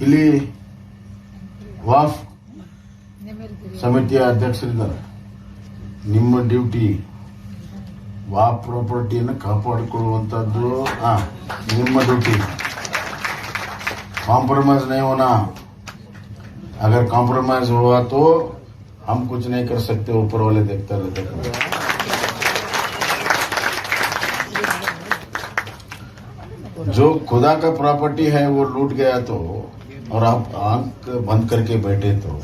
ಇಲ್ಲಿ ವಾಫ್ ಸಮಿತಿಯ ಅಧ್ಯಕ್ಷರಿದ್ದಾರೆ ನಿಮ್ಮ ಡ್ಯೂಟಿ ವಾ ಪ್ರಾಪರ್ಟಿಯನ್ನು ಕಾಪಾಡಿಕೊಳ್ಳುವಂಥದ್ದು ಆ, ನಿಮ್ಮ ಡ್ಯೂಟಿ कॉम्प्रोमाइज नहीं होना अगर कॉम्प्रोमाइज हुआ तो हम कुछ नहीं कर सकते ऊपर वाले देखते रहते हैं। जो खुदा का प्रॉपर्टी है वो लूट गया तो और आप आँख बंद करके बैठे तो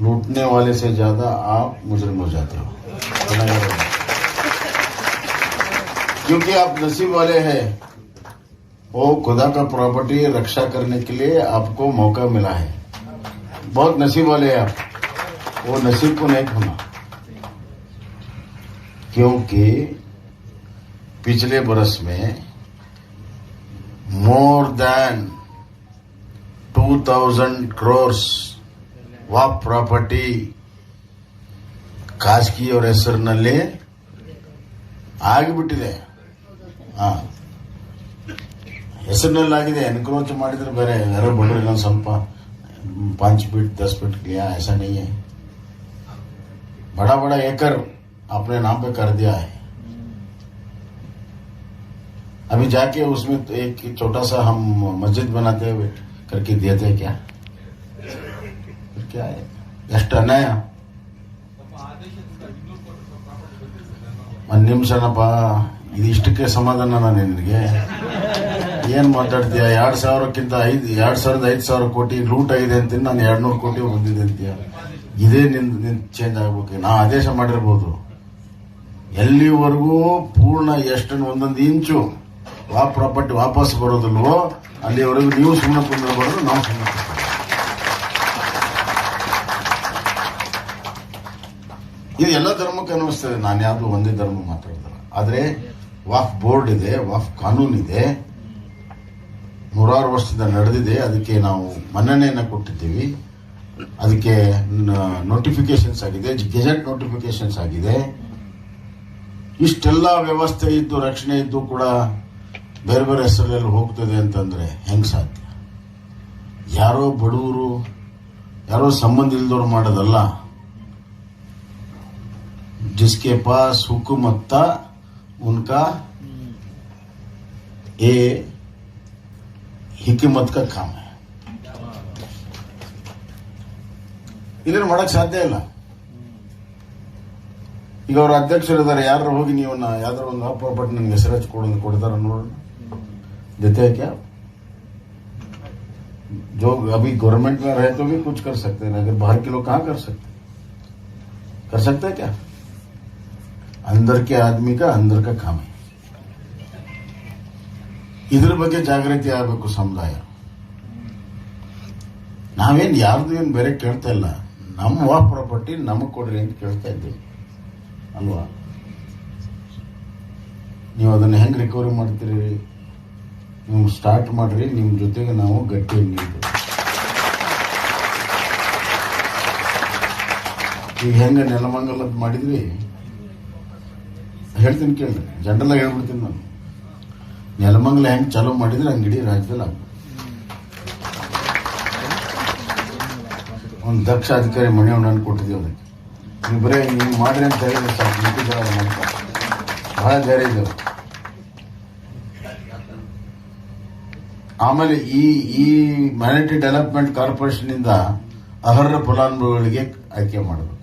लूटने वाले से ज़्यादा आप मुजरिम हो जाते हो। क्योंकि आप नसीब वाले हैं। वो खुदा का प्रॉपर्टी रक्षा करने के लिए आपको मौका मिला है। बहुत नसीब वाले हैं आप। वो नसीब को नहीं खोना क्योंकि पिछले बरस में more than 2000 ಕ್ರೋರ್ಸ್ ವಾ ಪ್ರಾಪರ್ಟಿ ಖಾಸಗಿಯವರ ಹೆಸರಿನಲ್ಲಿ ಆಗಿಬಿಟ್ಟಿದೆ ಹಾ ಹೆಸರಿನಲ್ಲಾಗಿದೆ ಎನ್ಕ್ರೋಚ್ ಮಾಡಿದ್ರೆ ಬೇರೆ ಯಾರೋ ಬಡ್ರಿ ಇನ್ನೊಂದು ಸ್ವಲ್ಪ पांच फीट दस फीट लिया ऐसा नहीं है बड़ा बड़ा एकड़ अपने नाम पे कर दिया है अभी जाके उसमें तो एक छोटा सा हम मस्जिद बनाते हुए करके दिए थे क्या फिर क्या है ಎಷ್ಟು ಅನ್ಯಾಯ ಒಂದು ನಿಮಿಷನಪ್ಪ ಇದು ಇಷ್ಟಕ್ಕೆ ಸಮಾಧಾನ ನಿನಗೆ ಏನ್ ಮಾತಾಡ್ತೀಯ ಎರಡ್ ಸಾವಿರಕ್ಕಿಂತ ಐದ್ ಎರಡ್ ಸಾವಿರದ ಐದ್ ಸಾವಿರ ಕೋಟಿ ಲೂಟ್ ಆಗಿದೆ ಅಂತ ನಾನು ಎರಡ್ ನೂರು ಕೋಟಿ ಬಂದಿದೆ ಅಂತೀಯ ಇದೇ ನಿನ್ ನಿನ್ ಚೇಂಜ್ ಆಗ್ಬೇಕು ನಾ ಆದೇಶ ಮಾಡಿರ್ಬೋದು ಎಲ್ಲಿವರೆಗೂ ಪೂರ್ಣ ಎಷ್ಟು ಒಂದೊಂದು ಇಂಚು ವಾ ಪ್ರಾಪರ್ಟಿ ವಾಪಸ್ ಬರೋದಿಲ್ವೋ ಅಲ್ಲಿವರೆಗೂ ನೀವು ಸುಮ್ಮನೆ ಕುಂದಿರಬಾರ್ದು, ನಾವು ಸುಮ್ಮನೆ ಇದು ಎಲ್ಲ ಧರ್ಮಕ್ಕೆ ಅನ್ವಯಿಸ್ತದೆ ನಾನು ಯಾವುದು ಒಂದೇ ಧರ್ಮ ಮಾತಾಡಿದ್ರೆ ಆದರೆ ವಾಫ್ ಬೋರ್ಡ್ ಇದೆ, ವಾಫ್ ಕಾನೂನು ಇದೆ. ನೂರಾರು ವರ್ಷದಿಂದ ನಡೆದಿದೆ. ಅದಕ್ಕೆ ನಾವು ಮನ್ನಣೆಯನ್ನು ಕೊಟ್ಟಿದ್ದೀವಿ. ಅದಕ್ಕೆ ನೋಟಿಫಿಕೇಶನ್ಸ್ ಆಗಿದೆ. ಗೆಜೆಟ್ ನೋಟಿಫಿಕೇಶನ್ಸ್ ಆಗಿದೆ. ಇಷ್ಟೆಲ್ಲ ವ್ಯವಸ್ಥೆ ಇದ್ದು, ರಕ್ಷಣೆ ಇದ್ದು ಕೂಡ ಬೇರೆ ಬೇರೆ ಹೆಸರಲ್ಲಿ ಹೋಗ್ತದೆ ಅಂತಂದ್ರೆ ಹೆಂಗ್ ಸಾಧ್ಯ ಯಾರೋ ಬಡವರು ಯಾರೋ ಸಂಬಂಧ ಇಲ್ದವ್ರು ಮಾಡೋದಲ್ಲ जिसके पास हुकूमत था उनका ये ಹಿಕಿಮತ್ का काम है ಇದನ್ನು ಮಾಡಕ್ ಸಾಧ್ಯ ಇಲ್ಲ ಈಗ ಅವ್ರ ಅಧ್ಯಕ್ಷರಿದ್ದಾರೆ ಯಾರು ಹೋಗಿ ನೀವು ಯಾವ್ದಾರ ಒಂದು ಪ್ರಾಪರ್ಟಿ ನನಗೆ ಹೆಸರು ಹಚ್ಚಿ ಕೊಡೋದು ಕೊಡ್ತಾರ ನೋಡೋಣ देते हैं क्या जो अभी गवर्नमेंट में रहे तो भी कुछ कर सकते हैं अगर बाहर के लोग कहाँ कर सकते हैं? कर सकते हैं क्या अंदर के आदमी का अंदर का काम है ಇದ್ರ ಬಗ್ಗೆ ಜಾಗೃತಿ ಆಗಬೇಕು ಸಮುದಾಯ ನಾವೇನ್ ಯಾರ್ದು ಏನ್ ಬೇರೆ ಕೇಳ್ತಾ ಇಲ್ಲ ನಮ್ಮ ವಾ ಪ್ರಾಪರ್ಟಿ ನಮಗ್ ಕೊಡ್ರಿ ಅಂತ ಕೇಳ್ತಾ ಇದ್ದೀವಿ ಅಲ್ವಾ ನೀವು ಅದನ್ನ ಹೆಂಗ್ ರಿಕವರಿ ಮಾಡ್ತೀರಿ ನೀವು ಸ್ಟಾರ್ಟ್ ಮಾಡ್ರಿ ನಿಮ್ಮ ಜೊತೆಗೆ ನಾವು ಗಟ್ಟಿ ನೀವು ಈಗ ಹೆಂಗ ನೆಲಮಂಗಲ ಮಾಡಿದ್ವಿ? ಹೇಳ್ತೀನಿ ಕೇಳ್ರಿ ಜನರಲ್ಲಾಗಿ ಹೇಳ್ಬಿಡ್ತೀನಿ ನಾನು. ನೆಲಮಂಗಲ ಹೆಂಗ್ ಚಾಲೂ ಮಾಡಿದ್ರೆ ಹಂಗೆ ಇಡೀ ರಾಜ್ಯದಲ್ಲಿ ಒಂದು ದಕ್ಷ ಅಧಿಕಾರಿ ಮನೆಯವ್ರನ್ನ ಕೊಟ್ಟಿದ್ದೀವಿ ಅದಕ್ಕೆ. ನೀವು ಬರೀ ನೀವು ಮಾಡ್ರಿ ಅಂತ ಹೇಳಿದ್ರೆ ಸಾಕು ಬಹಳ ಧೈರ್ಯ ಇದೆ ಆಮೇಲೆ ಈ ಈ ಮ್ಯಾನಿಟಿ ಡೆವಲಪ್ಮೆಂಟ್ ಕಾರ್ಪೊರೇಷನ್ ಇಂದ ಅರ್ಹ ಫಲಾನುಭವಿಗಳಿಗೆ ಆಯ್ಕೆ ಮಾಡೋದು.